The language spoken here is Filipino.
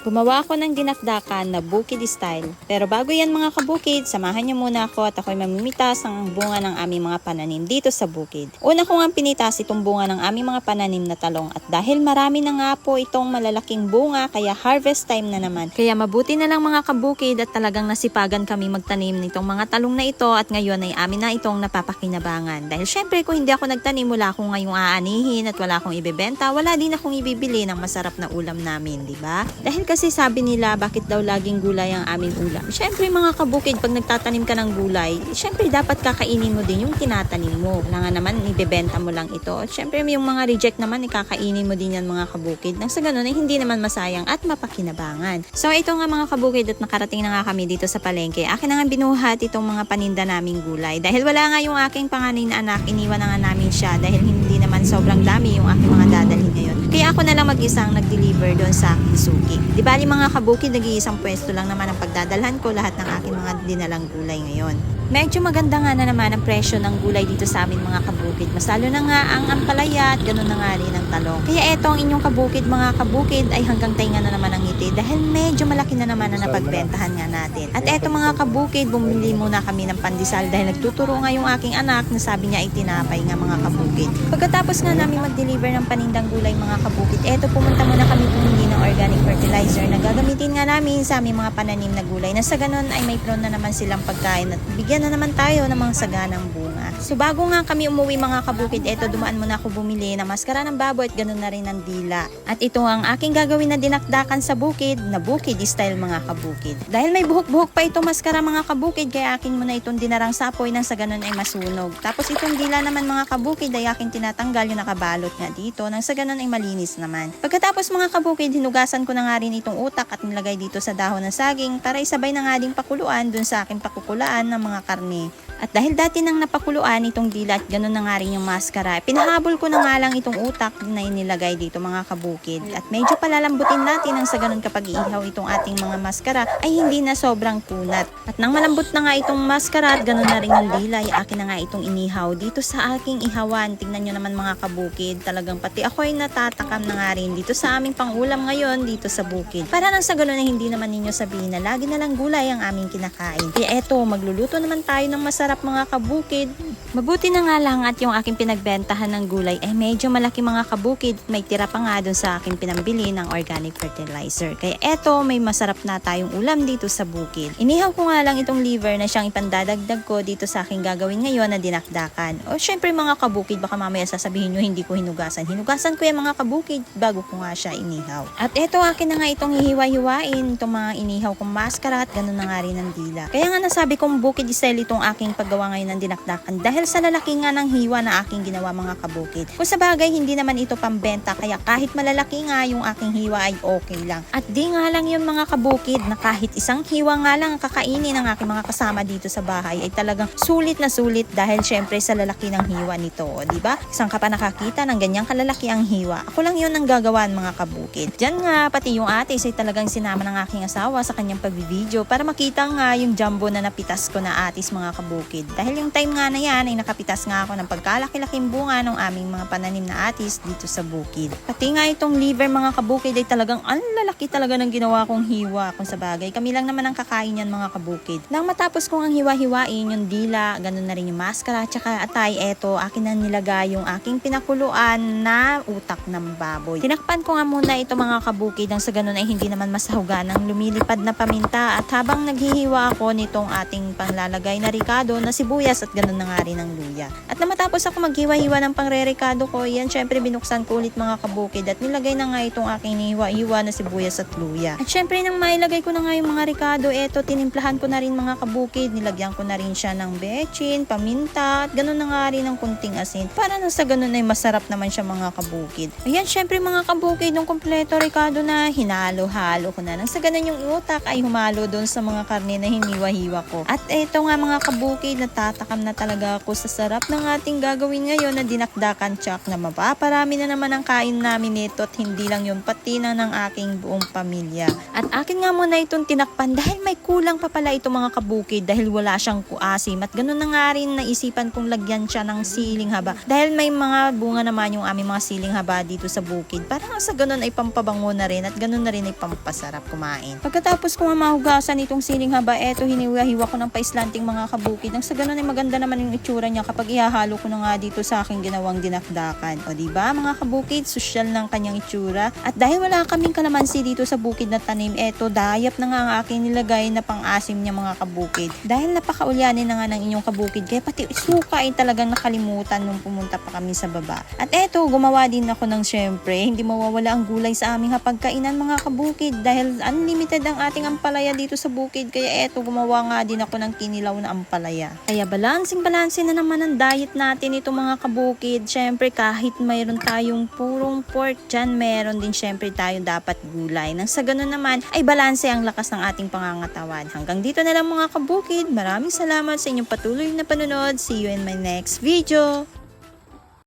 Gumawa ako ng dinakdakan na bukid style. Pero bago yan mga kabukid, samahan niyo muna ako at ako'y mamimitas ng bunga ng aming mga pananim dito sa bukid. Una ko nga pinitas itong bunga ng aming mga pananim na talong at dahil marami na nga po itong malalaking bunga kaya harvest time na naman. Kaya mabuti na lang mga kabukid at talagang nasipagan kami magtanim nitong mga talong na ito at ngayon ay amin na itong napapakinabangan. Dahil syempre kung hindi ako nagtanim wala akong ngayong aanihin at wala akong ibebenta, wala din akong ibibili ng masarap na ulam namin, di ba? Dahil kasi sabi nila bakit daw laging gulay ang aming ulam. Syempre mga kabukid, pag nagtatanim ka ng gulay, syempre dapat kakainin mo din yung tinatanim mo. Wala nga naman ibebenta mo lang ito. At syempre yung mga reject naman, ikakainin mo din yan mga kabukid. Nang sa ganun ay hindi naman masayang at mapakinabangan. So ito nga mga kabukid at nakarating na nga kami dito sa palengke. Akin na nga binuhat itong mga paninda naming gulay. Dahil wala nga yung aking panganay na anak, iniwan na nga namin siya dahil hindi naman sobrang dami yung aking mga dadalhin ngayon. Kaya ako na lang mag-isang nag-deliver doon sa aking suki. Di bali mga kabukid, nag-iisang pwesto lang naman ang pagdadalhan ko lahat ng aking mga dinalang gulay ngayon. Medyo maganda nga na naman ang presyo ng gulay dito sa amin mga kabukid. Mas lalo na nga ang ampalaya at ganun na nga rin ang talong. Kaya eto ang inyong kabukid mga kabukid ay hanggang tainga na naman ang ngiti dahil medyo malaki na naman na napagbentahan nga natin. At eto mga kabukid, bumili muna kami ng pandesal dahil nagtuturo nga yung aking anak na sabi niya ay tinapay nga mga kabukid. Pagkatapos nga namin mag-deliver ng panindang gulay mga kabukid, eto pumunta muna kami organic fertilizer na gagamitin nga namin sa aming mga pananim na gulay na sa ganun ay may prone na naman silang pagkain at bigyan na naman tayo ng mga saganang bunga. So bago nga kami umuwi mga kabukid, eto dumaan muna ako bumili ng maskara ng baboy at ganun na rin ng dila. At ito ang aking gagawin na dinakdakan sa bukid, na bukid style mga kabukid. Dahil may buhok-buhok pa itong maskara mga kabukid, kaya akin muna itong dinarang sa apoy nang sa ganun ay masunog. Tapos itong dila naman mga kabukid ay aking tinatanggal yung nakabalot nga dito nang sa ganun ay malinis naman. Pagkatapos mga kabukid, hinugasan ko na nga rin itong utak at nilagay dito sa dahon ng saging para isabay na nga ding pakuluan dun sa aking pakukulaan ng mga karne. At dahil dati nang napakuluan itong dila at ganun na nga rin yung maskara, pinahabol ko na nga lang itong utak na inilagay dito mga kabukid. At medyo palalambutin natin ang sa ganun kapag iihaw itong ating mga maskara ay hindi na sobrang kunat. At nang malambot na nga itong maskara at ganun na rin yung dila, ay akin na nga itong inihaw dito sa aking ihawan. Tingnan nyo naman mga kabukid, talagang pati ako ay natatakam na nga rin dito sa aming pangulam ngayon dito sa bukid. Para nang sa ganun na hindi naman ninyo sabihin na lagi na lang gulay ang aming kinakain. Kaya eto, magluluto naman tayo ng masarap mga kabukid. Mabuti na nga lang at yung aking pinagbentahan ng gulay ay medyo malaki mga kabukid. May tira pa nga dun sa aking pinambili ng organic fertilizer. Kaya eto, may masarap na tayong ulam dito sa bukid. Inihaw ko nga lang itong liver na siyang ipandadagdag ko dito sa aking gagawin ngayon na dinakdakan. O syempre mga kabukid, baka mamaya sasabihin nyo hindi ko hinugasan. Hinugasan ko yung mga kabukid bago ko nga siya inihaw. At eto akin na nga itong hihiwa-hiwain, itong mga inihaw kong maskara at ganun na nga rin ang dila. Kaya nga nasabi kong bukid style itong aking paggawa ngayon ng dinakdakan dahil sa lalaki nga ng hiwa na aking ginawa mga kabukid. Kung sa bagay, hindi naman ito pambenta kaya kahit malalaki nga yung aking hiwa ay okay lang. At di nga lang yun mga kabukid na kahit isang hiwa nga lang ang kakainin ng aking mga kasama dito sa bahay ay talagang sulit na sulit dahil syempre sa lalaki ng hiwa nito, di ba? Isang ka pa nakakita ng ganyang kalalaki ang hiwa. Ako lang yun ang gagawan mga kabukid. Diyan nga, pati yung ate ay talagang sinama ng aking asawa sa kanyang pagbibideo para makita nga yung jumbo na napitas ko na atis mga kabukid. Dahil yung time nga na yan ay nakapitas nga ako ng pagkalaki-laking bunga ng aming mga pananim na atis dito sa bukid. Pati nga itong liver mga kabukid ay talagang ang lalaki talaga ng ginawa kong hiwa kung sa bagay. Kami lang naman ang kakain yan mga kabukid. Nang matapos kong ang hiwa-hiwain yung dila, ganun na rin yung maskara, tsaka atay, eto, akin na nilagay yung aking pinakuluan na utak ng baboy. Tinakpan ko nga muna ito mga kabukid nang sa ganun ay hindi naman masahugan ng lumilipad na paminta at habang naghihiwa ako nitong ating panglalagay na ricado na sibuyas at ganun na nga rin ang luya. At na matapos ako maghiwa-hiwa ng pangre-ricado ko, yan syempre binuksan ko ulit mga kabukid at nilagay na nga itong aking hiwa-hiwa na sibuyas at luya. At syempre nang mailagay ko na nga yung mga ricado, eto tinimplahan ko na rin mga kabukid, nilagyan ko na rin siya ng bechin, paminta, at ganun na nga rin ng kunting asin. Para na sa ganun ay masarap naman siya mga kabukid. Ayan, syempre mga kabukid, ng kompleto ricado na hinalo-halo ko na. Nang sa ganun yung utak ay humalo doon sa mga karne na hiniwa-hiwa ko. At eto nga mga kabukid, natatakam na talaga Dako sa sarap ng ating gagawin ngayon na dinakdakan tsak na mapaparami na naman ang kain namin nito at hindi lang yun pati na ng aking buong pamilya. At akin nga muna itong tinakpan dahil may kulang pa pala ito mga kabukid dahil wala siyang kuasim at ganun na nga rin naisipan kong lagyan siya ng siling haba dahil may mga bunga naman yung aming mga siling haba dito sa bukid para sa ganun ay pampabango na rin at ganun na rin ay pampasarap kumain. Pagkatapos ko nga mahugasan itong siling haba, eto hiniwa-hiwa ko ng paislanting mga kabukid. Nang sa ganun ay maganda naman yung itsura niya kapag ihahalo ko na nga dito sa aking ginawang dinakdakan. O di ba mga kabukid, sosyal ng kanyang itsura. At dahil wala kaming kalamansi dito sa bukid na tanim, eto dayap na nga ang aking nilagay na pang-asim niya mga kabukid. Dahil napakaulyanin na nga ng inyong kabukid, kaya pati suka ay talagang nakalimutan nung pumunta pa kami sa baba. At eto, gumawa din ako ng syempre, hindi mawawala ang gulay sa aming hapagkainan mga kabukid dahil unlimited ang ating ampalaya dito sa bukid. Kaya eto, gumawa nga din ako ng kinilaw na ampalaya. Kaya balancing balansin na naman ang diet natin ito mga kabukid. Syempre kahit mayroon tayong purong pork dyan, meron din syempre tayo dapat gulay. Nang sa ganun naman ay balanse ang lakas ng ating pangangatawan. Hanggang dito na lang mga kabukid. Maraming salamat sa inyong patuloy na panunod. See you in my next video.